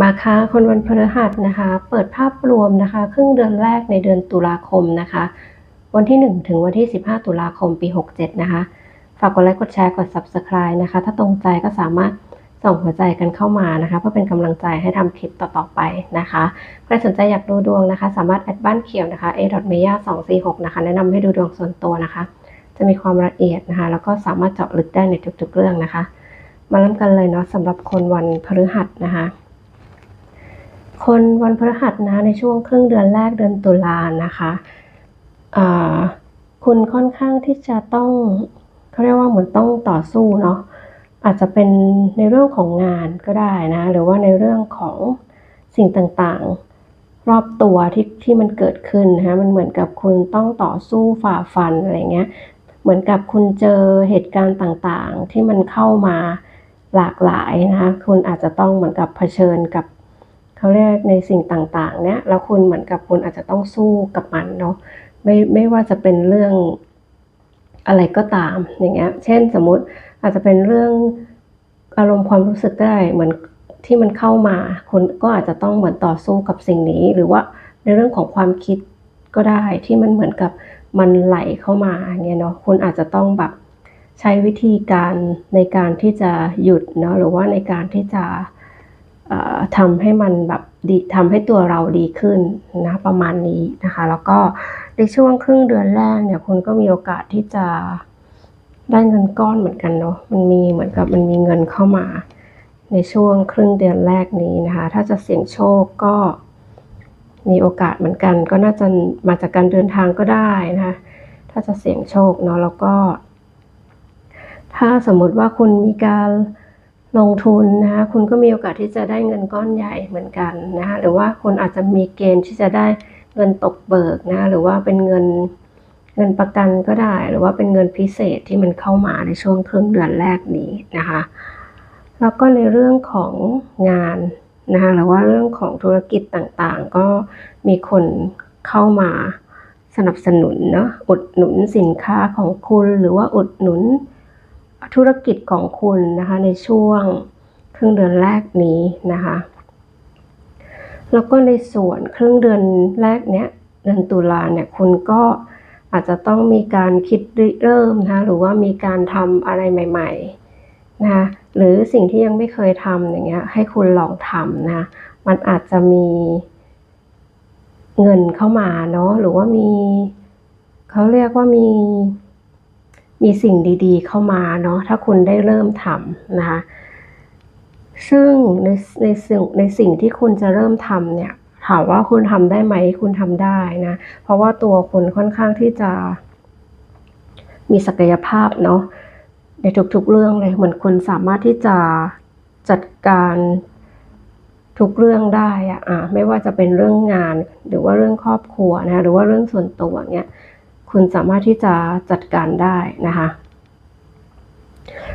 มาค่ะคนวันพฤหัสนะคะ เปิดภาพรวมนะคะ ครึ่งเดือนแรกในเดือนตุลาคมนะคะ วันที่ 1 ถึงวันที่ 15 ตุลาคมปี 67 นะคะ ฝากกดไลค์กดแชร์กด Subscribe นะคะ ถ้าตรงใจก็สามารถส่งหัวใจกันเข้ามานะคะ เพื่อเป็นกำลังใจให้ทำคลิปต่อๆไปนะคะใครสนใจอยากดูดวงนะคะ สามารถแอดบ้านเขียวนะคะ a m e y a 2 4 6นะคะ แนะนำให้ดูดวงส่วนตัวนะคะ จะมีความละเอียดนะคะ แล้วก็สามารถเจาะลึกได้ในทุกๆเรื่องนะคะ มาเริ่มกันเลยเนาะสำหรับคนวันพฤหัสนะคะ คนวันพฤหัสนะในช่วงครึ่งเดือนแรกเดือนตุลานะคะคุณค่อนข้างที่จะต้องเขาเรียกว่าเหมือนต้องต่อสู้เนาะอาจจะเป็นในเรื่องของงานก็ได้นะหรือว่าในเรื่องของสิ่งต่างๆ รอบตัวที่ที่มันเกิดขึ้นนะคะมันเหมือนกับคุณต้องต่อสู้ฝ่าฟันอะไรเงี้ย เหมือนกับคุณเจอเหตุการณ์ต่างๆ ที่มันเข้ามาหลากหลายนะคะคุณอาจจะต้องเหมือนกับเผชิญกับเขาเรียกในสิ่งต่างๆ เนี่ยแล้วคุณเหมือนกับคุณอาจจะต้องสู้กับมันเนาะไม่ไม่ว่าจะเป็นเรื่องอะไรก็ตามอย่างเงี้ย เช่นสมมุติอาจจะเป็นเรื่องอารมณ์ความรู้สึกก็ได้เหมือนที่มันเข้ามา คุณก็อาจจะต้องเหมือนต่อสู้กับสิ่งนี้ หรือว่าในเรื่องของความคิดก็ได้ที่มันเหมือนกับ มันไหลเข้ามาอย่างเงี้ยเนาะคุณอาจจะต้องแบบใช้วิธีการในการที่จะหยุดเนาะหรือว่าในการที่จะทำให้มันแบบดีทำให้ตัวเราดีขึ้นนะประมาณนี้นะคะ แล้วก็ในช่วงครึ่งเดือนแรกเนี่ยคุณก็มีโอกาสที่จะได้เงินก้อนเหมือนกันเนาะมันมีเหมือนกับมันมีเงินเข้ามา ในช่วงครึ่งเดือนแรกนี้นะคะ ถ้าจะเสี่ยงโชคก็ มีโอกาสเหมือนกัน ก็น่าจะมาจากการเดินทางก็ได้นะคะถ้าจะเสี่ยงโชคเนาะแล้วก็ ถ้าสมมุติว่าคุณมีการลงทุนนะคะคุณก็มีโอกาสที่จะได้เงินก้อนใหญ่เหมือนกันนะคะหรือว่าคุณอาจจะมีเกณฑ์ที่จะได้เงินตกเบิกนะหรือว่าเป็นเงินเงินประกันก็ได้ หรือว่าเป็นเงินพิเศษที่มันเข้ามาในช่วงครึ่งเดือนแรกนี้นะคะ แล้วก็ในเรื่องของงาน นะคะหรือว่าเรื่องของธุรกิจต่างๆ ก็มีคนเข้ามาสนับสนุนเนาะอุดหนุนสินค้าของคุณหรือว่าอุดหนุนธุรกิจของคุณนะคะในช่วงครึ่งเดือนแรกนี้นะคะแล้วก็ในส่วนครึ่งเดือนแรกเนี้ยเดือนตุลาเนี่ยคุณก็อาจจะต้องมีการคิดริเริ่มนะคะหรือว่ามีการทำอะไรใหม่ ๆ นะคะหรือสิ่งที่ยังไม่เคยทำอย่างเงี้ยให้คุณลองทำนะมันอาจจะมีเงินเข้ามาเนาะหรือว่ามีเขาเรียกว่ามีมีสิ่งดีๆ เข้ามาเนาะถ้าคุณได้เริ่มทำนะคะซึ่งในในสิ่งในสิ่งที่คุณจะเริ่มทำเนี่ยถามว่าคุณทำได้ไหมคุณทำได้นะเพราะว่าตัวคุณค่อนข้างที่จะมีศักยภาพเนาะ ในทุกๆเรื่องเลยเหมือนคุณสามารถที่จะจัดการทุกเรื่องได้อะอะไม่ว่าจะเป็นเรื่องงาน หรือว่าเรื่องครอบครัวนะหรือว่าเรื่องส่วนตัวเนี่ยคุณสามารถที่จะจัดการได้นะคะ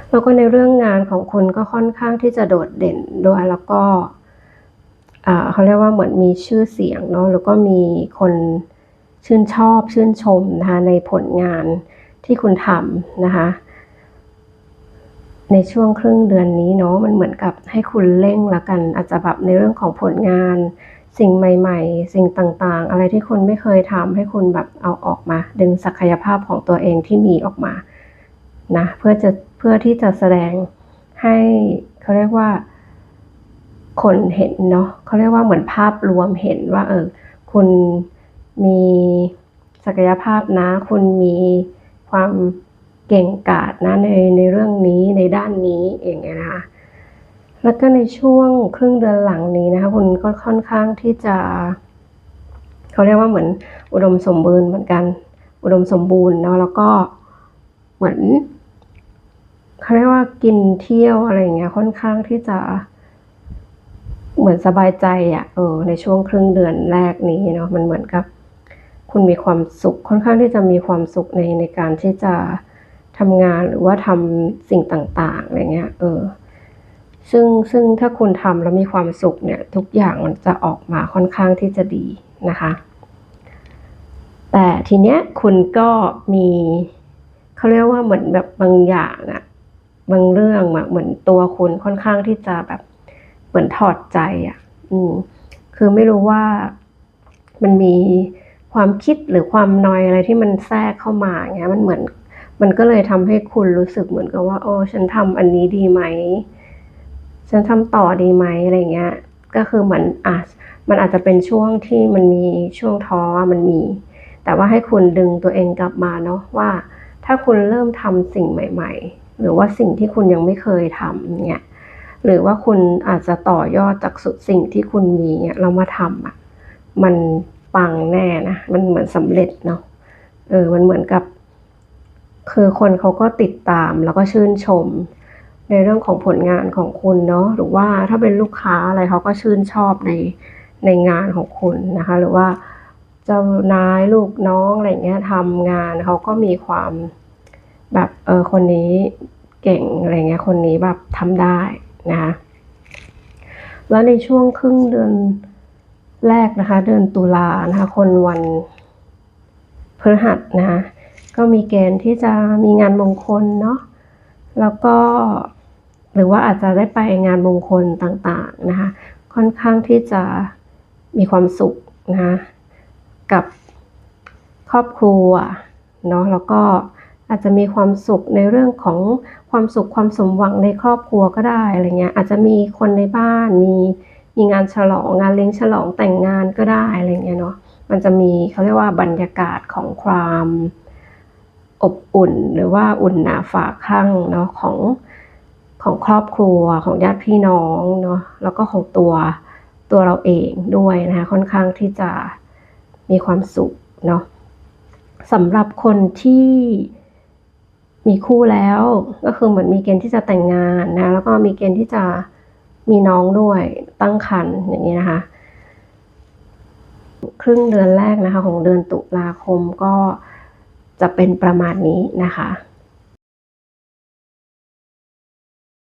แล้วก็ในเรื่องงานของคุณก็ค่อนข้างที่จะโดดเด่นด้วยแล้วก็เขาเรียกว่าเหมือนมีชื่อเสียงเนาะแล้วก็มีคนชื่นชอบชื่นชมนะคะในผลงานที่คุณทำนะคะ ในช่วงครึ่งเดือนนี้เนาะมันเหมือนกับให้คุณเร่งละกัน อาจจะแบบในเรื่องของผลงาน สิ่งใหม่ ๆ สิ่งต่างๆ อะไรที่คุณไม่เคยทำให้คุณแบบเอาออกมา ดึงศักยภาพของตัวเองที่มีออกมานะเพื่อจะเพื่อที่จะแสดงให้เขาเรียกว่า คนเห็นเนาะเขาเรียกว่าเหมือนภาพรวมเห็นว่า เออ คุณมีศักยภาพนะ คุณมีความ เก่งกาจนะในในเรื่องนี้ในด้านนี้เองนะคะแล้วก็ในช่วงครึ่งเดือนหลังนี้นะคะคุณก็ค่อนข้างที่จะเขาเรียกว่าเหมือนอุดมสมบูรณ์เหมือนกัน อุดมสมบูรณ์เนาะแล้วก็เหมือนเขาเรียกว่ากินเที่ยวอะไรอย่างเงี้ยค่อนข้างที่จะเหมือนสบายใจอะ่ะเออในช่วงครึ่งเดือนแรกนี้เนาะมันเหมือนกับ คุณมีความสุขค่อนข้างที่จะมีความสุขในในการที่จะ ทำงานหรือว่าทำสิ่งต่างๆอะไรเงี้ย เออ ซึ่งซึ่งถ้าคุณทำแล้วมีความสุขเนี่ย ทุกอย่างมันจะออกมาค่อนข้างที่จะดีนะคะ แต่ทีเนี้ยคุณก็มีเขาเรียกว่าเหมือนแบบบางอย่างอะบางเรื่องอะเหมือนตัวคุณค่อนข้างที่จะแบบเหมือนถอดใจอะอืมคือไม่รู้ว่ามันมีความคิดหรือความนอยอะไรที่มันแทรกเข้ามาเงี้ย มันเหมือน มันก็เลยทำให้คุณรู้สึกเหมือนกับว่าโอ้ฉันทำอันนี้ดีไหม ฉันทำต่อดีไหมอะไรเงี้ย ก็คือเหมือนอะมันอาจจะเป็นช่วงที่มันมีช่วงท้อมันมี แต่ว่าให้คุณดึงตัวเองกลับมาเนาะว่า ถ้าคุณเริ่มทำสิ่งใหม่ ๆ หรือว่าสิ่งที่คุณยังไม่เคยทำเนี่ย หรือว่าคุณอาจจะต่อยอดจากสุดสิ่งที่คุณมีเนี่ยเรามาทำอะ มันปังแน่นะ มันเหมือนสำเร็จเนาะ เออ มันเหมือนกับ คือคนเขาก็ติดตามแล้วก็ชื่นชม ในเรื่องของผลงานของคุณเนาะหรือว่าถ้าเป็นลูกค้าอะไรเขาก็ชื่นชอบในในงานของคุณนะคะ หรือว่าเจ้านายลูกน้องอะไรเงี้ยทำงานเขาก็มีความแบบเออคนนี้เก่งอะไรเงี้ยคนนี้แบบทำได้นะคะแล้วในช่วงครึ่งเดือนแรกนะคะ เดือนตุลานะคะ คนวันพฤหัสนะคะ ก็มีเกณฑ์ที่จะมีงานมงคลเนาะแล้วก็หรือว่าอาจจะได้ไปงานมงคลต่างๆนะคะค่อนข้างที่จะมีความสุขนะคะกับครอบครัวเนาะแล้วก็อาจจะมีความสุขในเรื่องของความสุขความสมหวังในครอบครัวก็ได้อะไรเงี้ยอาจจะมีคนในบ้านมีมีงานฉลองงานเลี้ยงฉลองแต่งงานก็ได้อะไรเงี้ยเนาะมันจะมีเขาเรียกว่าบรรยากาศของความ อบอุ่นหรือว่าอุ่นหนาฝาข้างเนาะของของครอบครัวของญาติพี่น้องเนาะแล้วก็ของตัวตัวเราเองด้วยนะคะค่อนข้างที่จะมีความสุขเนาะสำหรับคนที่มีคู่แล้วก็คือเหมือนมีเกณฑ์ที่จะแต่งงานนะแล้วก็มีเกณฑ์ที่จะมีน้องด้วยตั้งครรภ์อย่างนี้นะคะ ครึ่งเดือนแรกนะคะ ของเดือนตุลาคมก็ จะเป็นประมาณนี้นะคะ